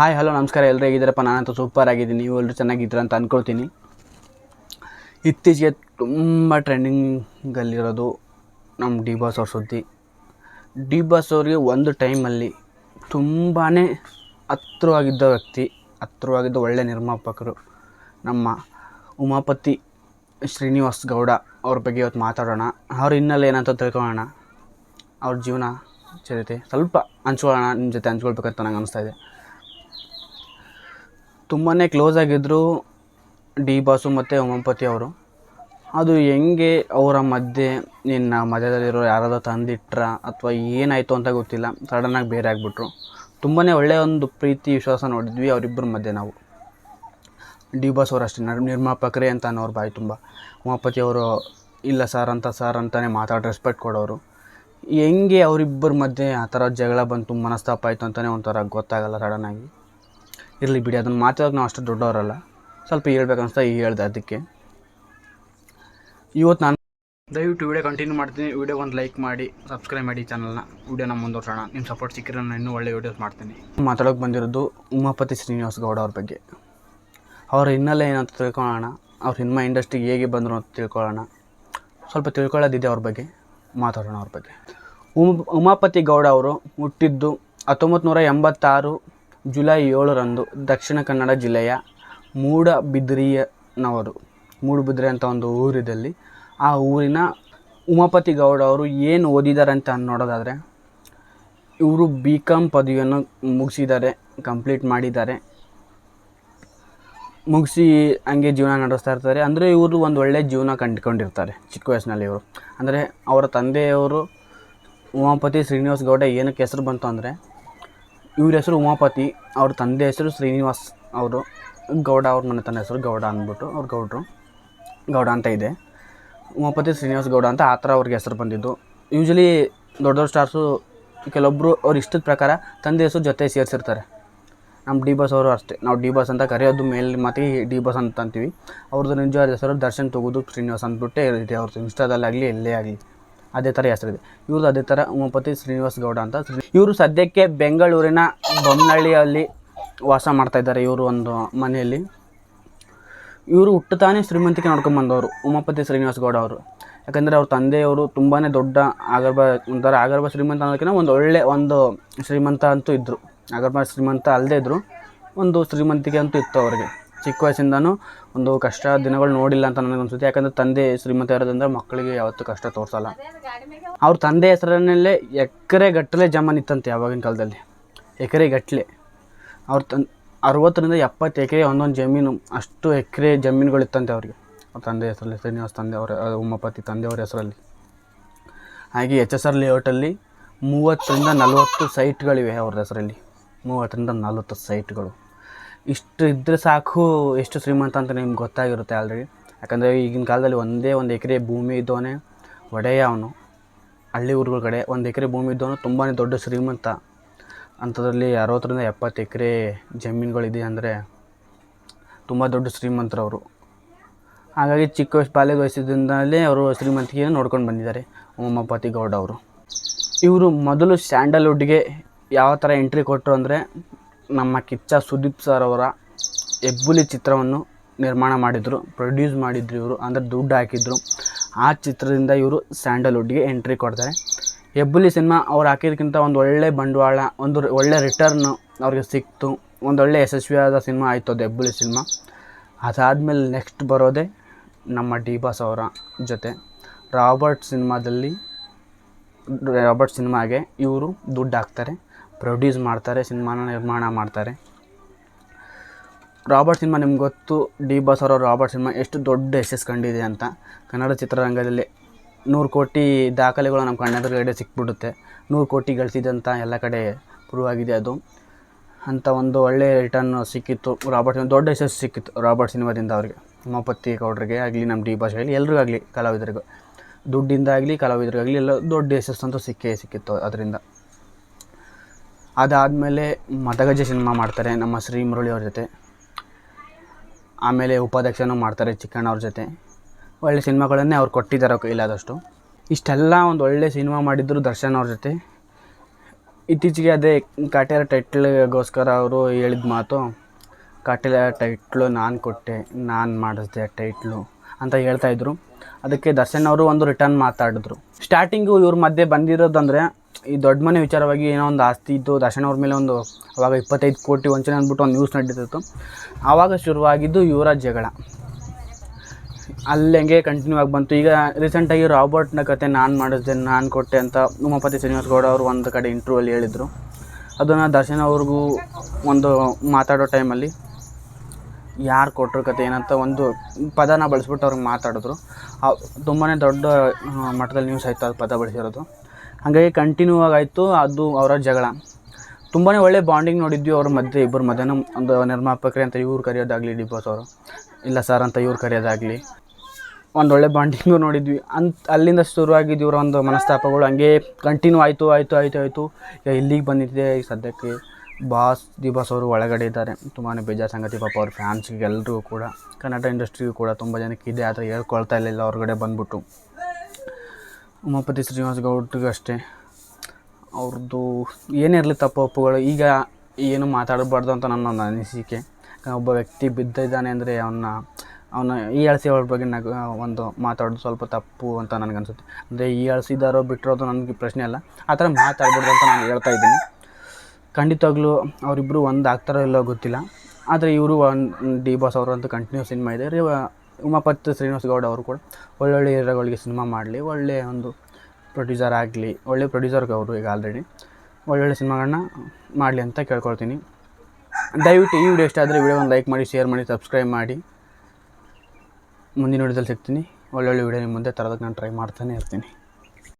Hi hello ನಮಸ್ಕಾರ. ಎಲ್ಲರೂ ಹೇಗಿದ್ದೀರಪ್ಪ? ನಾನಂತೂ ಸೂಪರ್ ಆಗಿದ್ದೀನಿ. ನೀವು ಎಲ್ಲರೂ ಚೆನ್ನಾಗಿದ್ದೀರ ಅಂತ ಅಂದ್ಕೊಳ್ತೀನಿ ಇತ್ತೀಚೆಗೆ ತುಂಬ ಟ್ರೆಂಡಿಂಗಲ್ಲಿರೋದು ನಮ್ಮ ಡಿ ಬಾಸ್ ಅವ್ರ ಸುದ್ದಿ. ಡಿ ಬಾಸ್ ಅವರಿಗೆ ಒಂದು ಟೈಮಲ್ಲಿ ತುಂಬಾ ಹತ್ರವಾಗಿದ್ದ ವ್ಯಕ್ತಿ, ಹತ್ರವಾಗಿದ್ದ ಒಳ್ಳೆಯ ನಿರ್ಮಾಪಕರು ನಮ್ಮ ಉಮಾಪತಿ ಶ್ರೀನಿವಾಸ್ ಗೌಡ ಅವ್ರ ಬಗ್ಗೆ ಇವತ್ತು ಮಾತಾಡೋಣ. ಅವ್ರ ಹಿನ್ನೆಲೆ ಏನಂತ ತಿಳ್ಕೊಳ್ಳೋಣ. ಅವ್ರ ಜೀವನ ಚರಿತೆ ಸ್ವಲ್ಪ ಹಂಚ್ಕೊಳ್ಳೋಣ ನಿಮ್ಮ ಜೊತೆ ಹಂಚ್ಕೊಳ್ಬೇಕಂತ ನನಗೆ ಅನಿಸ್ತಾ ಇದೆ. ತುಂಬಾ ಕ್ಲೋಸ್ ಆಗಿದ್ದರು ಡಿ ಬಾಸು ಮತ್ತು ಉಮಾಪತಿ ಅವರು. ಅದು ಹೆಂಗೆ ಅವರ ಮಧ್ಯೆ ನಿನ್ನ ಮಧ್ಯದಲ್ಲಿರೋ ಯಾರಾದರೂ ತಂದಿಟ್ರ ಅಥವಾ ಏನಾಯಿತು ಅಂತ ಗೊತ್ತಿಲ್ಲ. ಸಡನ್ನಾಗಿ ಬೇರೆ ಆಗಿಬಿಟ್ರು. ತುಂಬಾ ಒಳ್ಳೆಯ ಒಂದು ಪ್ರೀತಿ, ವಿಶ್ವಾಸ ನೋಡಿದ್ವಿ ಅವರಿಬ್ಬರ ಮಧ್ಯೆ ನಾವು. ಡಿ ಬಾಸ್ ಅವರು ಅಷ್ಟೇ. ನರ್- ನಿರ್ಮಾಪಕರೇ ಅಂತ ಅನ್ನೋರು ಬಾಯಿ ತುಂಬ. ಉಮಾಪತಿ ಅವರು, ಇಲ್ಲ ಸರ್ ಅಂತ ಸರ್ ಅಂತಲೇ ಮಾತಾಡಿ ರೆಸ್ಪೆಕ್ಟ್ ಕೊಡೋರು. ಹೆಂಗೆ ಅವರಿಬ್ಬರ ಮಧ್ಯೆ ಆ ಥರ ಜಗಳ ಬಂತು, ಮನಸ್ತಾಪ ಆಯಿತು ಅಂತಲೇ ಒಂಥರ ಗೊತ್ತಾಗಲ್ಲ ಸಡನ್ನಾಗಿ ಇರಲಿ ಬಿಡಿ, ಅದನ್ನು ಮಾತಾಡೋಕೆ ನಾವು ಅಷ್ಟು ದೊಡ್ಡವರಲ್ಲ. ಸ್ವಲ್ಪ ಹೇಳ್ಬೇಕು ಅನಿಸ್ತಾ ಈಗ ಹೇಳ್ದೆ ಅದಕ್ಕೆ. ಇವತ್ತು ನಾನು ದಯವಿಟ್ಟು ವಿಡಿಯೋ ಕಂಟಿನ್ಯೂ ಮಾಡ್ತೀನಿ. ವೀಡಿಯೋ ಒಂದು ಲೈಕ್ ಮಾಡಿ ಸಬ್ಸ್ಕ್ರೈಬ್ ಮಾಡಿ ಚಾನಲ್ನ ವೀಡಿಯೋನ ಮುಂದುವರ್ಸೋಣ. ನಿಮ್ಮ ಸಪೋರ್ಟ್ ಸಿಕ್ಕಿದ್ರೆ ನಾನು ಇನ್ನೂ ಒಳ್ಳೆ ವೀಡಿಯೋಸ್ ಮಾಡ್ತೀನಿ. ಮಾತಾಡೋಕೆ ಬಂದಿರೋದು ಉಮಾಪತಿ ಶ್ರೀನಿವಾಸ್ ಗೌಡ ಅವ್ರ ಬಗ್ಗೆ. ಅವ್ರ ಹಿನ್ನೆಲೆ ಏನಂತ ತಿಳ್ಕೊಳ್ಳೋಣ. ಅವ್ರ ಸಿನಿಮಾ ಇಂಡಸ್ಟ್ರಿಗೆ ಹೇಗೆ ಬಂದರು ಅಂತ ತಿಳ್ಕೊಳ್ಳೋಣ. ಸ್ವಲ್ಪ ತಿಳ್ಕೊಳ್ಳೋದಿದೆ ಅವ್ರ ಬಗ್ಗೆ. ಮಾತಾಡೋಣ ಅವ್ರ ಬಗ್ಗೆ. ಉಮ್, ಉಮಾಪತಿ ಗೌಡ ಅವರು ಹುಟ್ಟಿದ್ದು ಹತ್ತೊಂಬತ್ತು ನೂರ ಎಂಬತ್ತಾರು ಜುಲೈ ಏಳರಂದು ದಕ್ಷಿಣ ಕನ್ನಡ ಜಿಲ್ಲೆಯ ಮೂಡಬಿದ್ರಿಯನವರು, ಮೂಡುಬಿದ್ರೆ ಅಂತ ಒಂದು ಊರಿದಲ್ಲಿ ಆ ಊರಿನ ಉಮಾಪತಿ ಗೌಡ ಅವರು ಏನು ಓದಿದ್ದಾರೆ ಅಂತ ನೋಡೋದಾದರೆ, ಇವರು ಬಿ ಕಾಮ್ ಪದವಿಯನ್ನು ಮುಗಿಸಿದ್ದಾರೆ, ಕಂಪ್ಲೀಟ್ ಮಾಡಿದ್ದಾರೆ. ಮುಗಿಸಿ ಹಂಗೆ ಜೀವನ ನಡೆಸ್ತಾ ಇರ್ತಾರೆ. ಅಂದರೆ ಇವರು ಒಂದು ಒಳ್ಳೆಯ ಜೀವನ ಕಂಡುಕೊಂಡಿರ್ತಾರೆ ಚಿಕ್ಕ ವಯಸ್ಸಿನಲ್ಲಿ ಇವರು. ಅಂದರೆ ಅವರ ತಂದೆಯವರು ಉಮಾಪತಿ ಶ್ರೀನಿವಾಸ್ ಗೌಡ ಏನಕ್ಕೆ ಹೆಸರು ಬಂತು ಅಂದರೆ ಇವ್ರ ಹೆಸರು ಉಮಾಪತಿ, ಅವ್ರ ತಂದೆ ಹೆಸರು ಶ್ರೀನಿವಾಸ್ ಅವರು. ಗೌಡ ಅವ್ರ ಮನೆ ತನ್ನ ಹೆಸರು ಗೌಡ ಅಂದ್ಬಿಟ್ಟು ಅವ್ರ ಗೌಡರು. ಗೌಡ ಅಂತ ಇದೆ. ಉಮಾಪತಿ, ಶ್ರೀನಿವಾಸ್ ಗೌಡ ಅಂತ ಆ ಥರ ಅವ್ರಿಗೆ ಹೆಸರು ಬಂದಿದ್ದು. ಯೂಶ್ವಲಿ ದೊಡ್ಡ ದೊಡ್ಡ ಸ್ಟಾರ್ಸು ಕೆಲವೊಬ್ಬರು ಅವ್ರ ಇಷ್ಟದ ಪ್ರಕಾರ ತಂದೆ ಹೆಸರು ಜೊತೆ ಸೇರಿಸಿರ್ತಾರೆ. ನಮ್ಮ ಡಿ ಬಸ್ ಅವರು ಅಷ್ಟೇ. ನಾವು ಡಿ ಬಸ್ ಅಂತ ಕರೆಯೋದು ಮೇಲೆ ಮಾತಿಗೆ ಡಿ ಬಸ್ ಅಂತ ಅಂತೀವಿ. ಅವ್ರದ್ದು ನಿಜವಾದ ಹೆಸರು ದರ್ಶನ್ ತಗೋದು ಶ್ರೀನಿವಾಸ್ ಅಂದ್ಬಿಟ್ಟೆ ಇದೆ ಅವ್ರದ್ದು ಇನ್ಸ್ಟಾದಲ್ಲಾಗಲಿ ಎಲ್ಲೇ ಆಗಲಿ. ಅದೇ ಥರ ಹೆಸರಿದೆ ಇವ್ರದ್ದು ಅದೇ ಥರ ಉಮಾಪತಿ ಶ್ರೀನಿವಾಸ್ ಗೌಡ ಅಂತ ಇವರು ಸದ್ಯಕ್ಕೆ ಬೆಂಗಳೂರಿನ ಬೊಮ್ಮನಹಳ್ಳಿಯಲ್ಲಿ ವಾಸ ಮಾಡ್ತಾ ಇದ್ದಾರೆ ಇವರು ಒಂದು ಮನೆಯಲ್ಲಿ. ಇವರು ಹುಟ್ಟುತ್ತಾನೆ ಶ್ರೀಮಂತಿಕೆ ನೋಡ್ಕೊಂಬಂದವರು ಉಮಾಪತಿ ಶ್ರೀನಿವಾಸ್ ಗೌಡ ಅವರು. ಯಾಕಂದರೆ ಅವ್ರ ತಂದೆಯವರು ತುಂಬಾ ದೊಡ್ಡ ಆಗರ್ಭ ಒಂಥರ ಆಗರ್ಭ ಶ್ರೀಮಂತ ಅನ್ನೋದಕ್ಕಿಂತ ಒಂದು ಒಳ್ಳೆ ಒಂದು ಶ್ರೀಮಂತ ಅಂತೂ ಇದ್ದರು ಆಗರ್ಭ ಶ್ರೀಮಂತ ಅಲ್ಲದೇ ಇದ್ದರು ಒಂದು ಶ್ರೀಮಂತಿಕೆ ಅಂತೂ ಇತ್ತು ಅವರಿಗೆ. ಚಿಕ್ಕ ವಯಸ್ಸಿಂದನೂ ಒಂದು ಕಷ್ಟ ದಿನಗಳು ನೋಡಿಲ್ಲ ಅಂತ ನನಗೆ ಅನಿಸುತ್ತೆ. ಯಾಕಂದರೆ ತಂದೆ ಶ್ರೀಮಂತ ಇರೋದ್ರಿಂದ ಮಕ್ಕಳಿಗೆ ಯಾವತ್ತೂ ಕಷ್ಟ ತೋರಿಸಲ್ಲ. ಅವ್ರ ತಂದೆ ಹೆಸರನ್ನಲ್ಲೇ ಎಕರೆ ಗಟ್ಟಲೆ ಜಮಾನಿತ್ತಂತೆ ಯಾವಾಗಿನ ಕಾಲದಲ್ಲಿ. ಎಕರೆ ಗಟ್ಟಲೆ. ಅವ್ರ ತನ್ ಅರವತ್ತರಿಂದ ಎಪ್ಪತ್ತು ಎಕರೆ ಒಂದೊಂದು ಜಮೀನು, ಅಷ್ಟು ಎಕರೆ ಜಮೀನುಗಳಿತ್ತಂತೆ ಅವ್ರಿಗೆ. ಅವ್ರ ತಂದೆ ಹೆಸರಲ್ಲಿ, ಶ್ರೀನಿವಾಸ್ ತಂದೆ ಅವರ ಉಮ್ಮಪತಿ ಉಮಾಪತಿ ತಂದೆಯವರ ಹೆಸರಲ್ಲಿ. ಹಾಗೆ ಎಚ್ ಎಸ್ ಆರ್ ಲೇಔಟಲ್ಲಿ ಮೂವತ್ತರಿಂದ ನಲವತ್ತು ಸೈಟ್ಗಳಿವೆ ಅವ್ರ ಹೆಸರಲ್ಲಿ. ಮೂವತ್ತರಿಂದ ನಲವತ್ತು ಸೈಟ್ಗಳು. ಇಷ್ಟು ಇದ್ದರೆ ಸಾಕು, ಎಷ್ಟು ಶ್ರೀಮಂತ ಅಂತ ನಿಮ್ಗೆ ಗೊತ್ತಾಗಿರುತ್ತೆ ಅಲ್ರಿ ಯಾಕಂದರೆ ಈಗಿನ ಕಾಲದಲ್ಲಿ ಒಂದೇ ಒಂದು ಎಕರೆ ಭೂಮಿ ಇದ್ದವನೇ ಒಡೆಯ ಅವನು. ಹಳ್ಳಿ ಊರುಗಳ ಕಡೆ ಒಂದು ಎಕರೆ ಭೂಮಿ ಇದ್ದವನು ತುಂಬಾ ದೊಡ್ಡ ಶ್ರೀಮಂತ. ಅಂಥದ್ರಲ್ಲಿ ಅರವತ್ತರಿಂದ ಎಪ್ಪತ್ತು ಎಕರೆ ಜಮೀನುಗಳಿದೆ ಅಂದರೆ ತುಂಬ ದೊಡ್ಡ ಶ್ರೀಮಂತರವರು. ಹಾಗಾಗಿ ಚಿಕ್ಕ ವಯಸ್ಸು, ಬಾಲ್ಯದ ವಯಸ್ಸಿದ್ದಿಂದಲೇ ಅವರು ಶ್ರೀಮಂತಿಕೆಯನ್ನು ನೋಡ್ಕೊಂಡು ಬಂದಿದ್ದಾರೆ ಉಮಾಪತಿ ಗೌಡ ಅವರು. ಇವರು ಮೊದಲು ಸ್ಯಾಂಡಲ್ವುಡ್ಗೆ ಯಾವ ಥರ ಎಂಟ್ರಿ ಕೊಟ್ಟರು ಅಂದರೆ ನಮ್ಮ ಕಿಚ್ಚ ಸುದೀಪ್ ಸರ್ ಅವರ ಹೆಬ್ಬುಲಿ ಚಿತ್ರವನ್ನು ನಿರ್ಮಾಣ ಮಾಡಿದರು ಪ್ರೊಡ್ಯೂಸ್ ಮಾಡಿದ್ರು ಇವರು, ಅಂದರೆ ದುಡ್ಡು ಹಾಕಿದ್ರು. ಆ ಚಿತ್ರದಿಂದ ಇವರು ಸ್ಯಾಂಡಲ್ವುಡ್ಗೆ ಎಂಟ್ರಿ ಕೊಡ್ತಾರೆ. ಹೆಬ್ಬುಲಿ ಸಿನಿಮಾ ಅವ್ರು ಹಾಕಿದ್ದಕ್ಕಿಂತ ಒಂದು ಒಳ್ಳೆ ಬಂಡವಾಳ, ಒಂದು ಒಳ್ಳೆ ರಿಟರ್ನ್ ಅವ್ರಿಗೆ ಸಿಕ್ತು. ಒಂದೊಳ್ಳೆ ಯಶಸ್ವಿಯಾದ ಸಿನಿಮಾ ಆಯಿತು ಅದು ಹೆಬ್ಬುಲಿ ಸಿನಿಮಾ ಅದಾದಮೇಲೆ ನೆಕ್ಸ್ಟ್ ಬರೋದೇ ನಮ್ಮ ಡಿ ಬಾಸ್ ಅವರ ಜೊತೆ. ರಾಬರ್ಟ್ ಸಿನಿಮಾದಲ್ಲಿ ರಾಬರ್ಟ್ ಸಿನಿಮಾಗೆ ಇವರು ದುಡ್ಡು ಹಾಕ್ತಾರೆ. ಪ್ರೊಡ್ಯೂಸ್ ಮಾಡ್ತಾರೆ, ಸಿನಿಮಾನ ನಿರ್ಮಾಣ ಮಾಡ್ತಾರೆ. ರಾಬರ್ಟ್ ಸಿನಿಮಾ ನಿಮ್ಗೆ ಗೊತ್ತು, ಡಿ ಬಾಸ್ ಅವರ ರಾಬರ್ಟ್ ಸಿನಿಮಾ ಎಷ್ಟು ದೊಡ್ಡ ಯಶಸ್ಸು ಕಂಡಿದೆ ಅಂತ. ಕನ್ನಡ ಚಿತ್ರರಂಗದಲ್ಲಿ ನೂರು ಕೋಟಿ ದಾಖಲೆಗಳು ನಮ್ಮ ಕಣ್ಣೆದುರುಗಡೆ ಸಿಕ್ಬಿಡುತ್ತೆ. ನೂರು ಕೋಟಿ ಗಳಿಸಿದಂಥ ಎಲ್ಲ ಕಡೆ ಪ್ರೂವ್ ಆಗಿದೆ ಅದು. ಅಂಥ ಒಂದು ಒಳ್ಳೆಯ ರಿಟರ್ನ್ ಸಿಕ್ಕಿತ್ತು. ರಾಬರ್ಟ್ ಸಿನಿಮಾ ದೊಡ್ಡ ಯಶಸ್ಸು ಸಿಕ್ಕಿತ್ತು ರಾಬರ್ಟ್ ಸಿನಿಮಾದಿಂದ ಅವರಿಗೆ. ಉಮಾಪತಿ ಗೌಡ್ರಿಗೆ ಆಗಲಿ, ನಮ್ಮ ಡಿ ಬಾಸ್ ಆಗಲಿ ಎಲ್ರಿಗಾಗಲಿ ಕಲಾವಿದರಿಗೂ. ದುಡ್ಡಿಂದಾಗಲಿ ಕಲಾವಿದರಿಗಾಗಲಿ ಎಲ್ಲ ದೊಡ್ಡ ಯಶಸ್ಸು ಅಂತೂ ಸಿಕ್ಕೇ ಸಿಕ್ಕಿತ್ತು ಅದರಿಂದ. ಅದಾದಮೇಲೆ ಮತಗಜ ಸಿನಿಮಾ ಮಾಡ್ತಾರೆ ನಮ್ಮ ಶ್ರೀ ಮುರಳಿ ಅವ್ರ ಜೊತೆ. ಆಮೇಲೆ ಉಪಾಧ್ಯಕ್ಷನೂ ಮಾಡ್ತಾರೆ ಚಿಕ್ಕಣ್ಣ ಅವ್ರ ಜೊತೆ. ಒಳ್ಳೆ ಸಿನಿಮಾಗಳನ್ನೇ ಅವ್ರು ಕೊಟ್ಟಿದ್ದಾರೆ ಇಲ್ಲಾದಷ್ಟು ಇಷ್ಟೆಲ್ಲ ಒಂದು ಒಳ್ಳೆ ಸಿನಿಮಾ ಮಾಡಿದ್ರು ದರ್ಶನ್ ಅವ್ರ ಜೊತೆ. ಇತ್ತೀಚೆಗೆ ಅದೇ ಕಾಟೇರ ಟೈಟ್ಲ್ಗೋಸ್ಕರ ಅವರು ಹೇಳಿದ ಮಾತು, ಕಾಟೇರ ಟೈಟ್ಲು ನಾನು ಕೊಟ್ಟೆ, ನಾನು ಮಾಡಿಸ್ದೆ ಟೈಟ್ಲು ಅಂತ ಹೇಳ್ತಾಯಿದ್ರು ಅದಕ್ಕೆ ದರ್ಶನ್ ಅವರು ಒಂದು ರಿಟರ್ನ್ ಮಾತಾಡಿದ್ರು. ಸ್ಟಾರ್ಟಿಂಗು ಇವ್ರ ಮಧ್ಯೆ ಬಂದಿರೋದಂದರೆ ಈ ದೊಡ್ಡ ಮನೆ ವಿಚಾರವಾಗಿ ಏನೋ ಒಂದು ಆಸ್ತಿ ಇದ್ದು ದರ್ಶನ್ ಅವ್ರ ಮೇಲೆ ಒಂದು ಅವಾಗ ಇಪ್ಪತ್ತೈದು ಕೋಟಿ ವಂಚನೆ ಅಂದ್ಬಿಟ್ಟು ಒಂದು ನ್ಯೂಸ್ ನಡೀತಿತ್ತು. ಆವಾಗ ಶುರುವಾಗಿದ್ದು ಯುವರಾಜ್ ಜಗಳ. ಅಲ್ಲಿ ಹಂಗೆ ಕಂಟಿನ್ಯೂ ಆಗಿ ಬಂತು. ಈಗ ರೀಸೆಂಟಾಗಿ ರಾಬರ್ಟ್ನ ಕತೆ ನಾನು ಮಾಡಿಸ್ದೆ, ನಾನು ಕೊಟ್ಟೆ ಅಂತ ಉಮಾಪತಿ ಶ್ರೀನಿವಾಸ್ ಗೌಡ ಅವರು ಒಂದು ಕಡೆ ಇಂಟ್ರ್ಯೂವಲ್ಲಿ ಹೇಳಿದರು. ಅದನ್ನು ದರ್ಶನ್ ಅವ್ರಿಗೂ ಒಂದು ಮಾತಾಡೋ ಟೈಮಲ್ಲಿ ಯಾರು ಕೊಟ್ಟರು ಕತೆ ಏನಂತ ಒಂದು ಪದನ ಬಳಸ್ಬಿಟ್ಟು ಅವ್ರಿಗೆ ಮಾತಾಡಿದ್ರು. ತುಂಬಾ ದೊಡ್ಡ ಮಟ್ಟದಲ್ಲಿ ನ್ಯೂಸ್ ಆಯಿತು ಅದು ಪದ ಬಳಸಿರೋದು. ಹಾಗಾಗಿ ಕಂಟಿನ್ಯೂ ಆಗಾಯಿತು ಅದು ಅವರ ಜಗಳ. ತುಂಬಾ ಒಳ್ಳೆ ಬಾಂಡಿಂಗ್ ನೋಡಿದ್ವಿ ಅವ್ರ ಮಧ್ಯೆ, ಇಬ್ಬರ ಮಧ್ಯನ ಒಂದು ನಿರ್ಮಾಪಕರೇ ಅಂತ ಇವ್ರು ಕರೆಯೋದಾಗಲಿ ಡಿ ಬಾಸ್ ಅವರು. ಇಲ್ಲ ಸರ್ ಅಂತ ಇವ್ರು ಕರೆಯೋದಾಗಲಿ. ಒಂದು ಒಳ್ಳೆ ಬಾಂಡಿಂಗು ನೋಡಿದ್ವಿ. ಅಂತ, ಅಲ್ಲಿಂದ ಶುರುವಾಗಿದ್ದು ಇವರ ಒಂದು ಮನಸ್ತಾಪಗಳು. ಹಂಗೆ ಕಂಟಿನ್ಯೂ ಆಯಿತು ಆಯಿತು ಆಯಿತು ಆಯಿತು. ಈಗ ಇಲ್ಲಿಗೆ ಬಂದಿದ್ದೆ, ಈಗ ಸದ್ಯಕ್ಕೆ ಬಾಸ್ ದಿ ಬಾಸ್ ಅವರು ಒಳಗಡೆ ಇದ್ದಾರೆ. ತುಂಬಾ ಬೇಜಾರು ಸಂಗತಿ, ಪಾಪ ಅವ್ರ ಫ್ಯಾನ್ಸ್ಗೆ ಎಲ್ಲರಿಗೂ ಕೂಡ, ಕನ್ನಡ ಇಂಡಸ್ಟ್ರಿಗೂ ಕೂಡ ತುಂಬ ಜನಕ್ಕೆ ಇದೆ ಆದರೆ ಹೇಳ್ಕೊಳ್ತಾ ಇರಲಿಲ್ಲ ಹೊರಗಡೆ ಬಂದ್ಬಿಟ್ಟು. ಉಮಾಪತಿ ಶ್ರೀನಿವಾಸ್ ಗೌಡ್ರಿಗೂ ಅಷ್ಟೇ. ಅವ್ರದ್ದು ಏನೇ ಇರಲಿ ತಪ್ಪು ಒಪ್ಪುಗಳು, ಈಗ ಏನು ಮಾತಾಡಬಾರ್ದು ಅಂತ ನನ್ನ ಒಂದು ಅನಿಸಿಕೆ. ಒಬ್ಬ ವ್ಯಕ್ತಿ ಬಿದ್ದಿದ್ದಾನೆ ಅಂದರೆ ಅವನ್ನ, ಅವನ ಈ ಅಳಿಸಿದವ್ರ ಬಗ್ಗೆ ನಗ, ಒಂದು ಮಾತಾಡೋದು ಸ್ವಲ್ಪ ತಪ್ಪು ಅಂತ ನನಗನ್ಸುತ್ತೆ. ಅಂದರೆ ಈ ಅಳಿಸಿದಾರೋ ಬಿಟ್ಟಿರೋದು ನನಗೆ ಪ್ರಶ್ನೆ ಅಲ್ಲ. ಆ ಥರ ಮಾತಾಡ್ಬಾರ್ದು ಅಂತ ನಾನು ಹೇಳ್ತಾ ಇದ್ದೀನಿ. ಖಂಡಿತವಾಗ್ಲೂ ಅವರಿಬ್ಬರು ಒಂದು ಆಗ್ತಾರೋ ಇಲ್ಲೋ ಗೊತ್ತಿಲ್ಲ. ಆದರೆ ಇವರು ಒಂದು ಡಿ ಬಾಸ್ ಅವರು ಅಂತೂ ಕಂಟಿನ್ಯೂ ಸಿನಿಮಾ ಇದೆ. ರೀ ಉಮಾಪತಿ ಶ್ರೀನಿವಾಸ್ ಗೌಡ ಅವರು ಕೂಡ ಒಳ್ಳೊಳ್ಳೆ ಹೀರೋಗಳಿಗೆ ಸಿನಿಮಾ ಮಾಡಲಿ ಒಳ್ಳೆಯ ಒಂದು ಪ್ರೊಡ್ಯೂಸರ್ ಆಗಲಿ, ಒಳ್ಳೆ ಪ್ರೊಡ್ಯೂಸರ್ ಅವರು ಈಗ ಆಲ್ರೆಡಿ ಒಳ್ಳೊಳ್ಳೆ ಸಿನಿಮಾಗಳನ್ನ ಮಾಡಲಿ ಅಂತ ಕೇಳ್ಕೊಳ್ತೀನಿ. ದಯವಿಟ್ಟು ಈ ವಿಡಿಯೋ ಇಷ್ಟ ಆದರೆ ಒಂದು ಲೈಕ್ ಮಾಡಿ ಶೇರ್ ಮಾಡಿ ಸಬ್ಸ್ಕ್ರೈಬ್ ಮಾಡಿ. ಮುಂದಿನ ವಿಡಿಯೋದಲ್ಲಿ ಸಿಗ್ತೀನಿ. ಒಳ್ಳೊಳ್ಳೆ ವಿಡಿಯೋ ನಿಮ್ಮ ಮುಂದೆ ತರೋದಕ್ಕೆ ನಾನು ಟ್ರೈ ಮಾಡ್ತಾನೆ ಇರ್ತೀನಿ.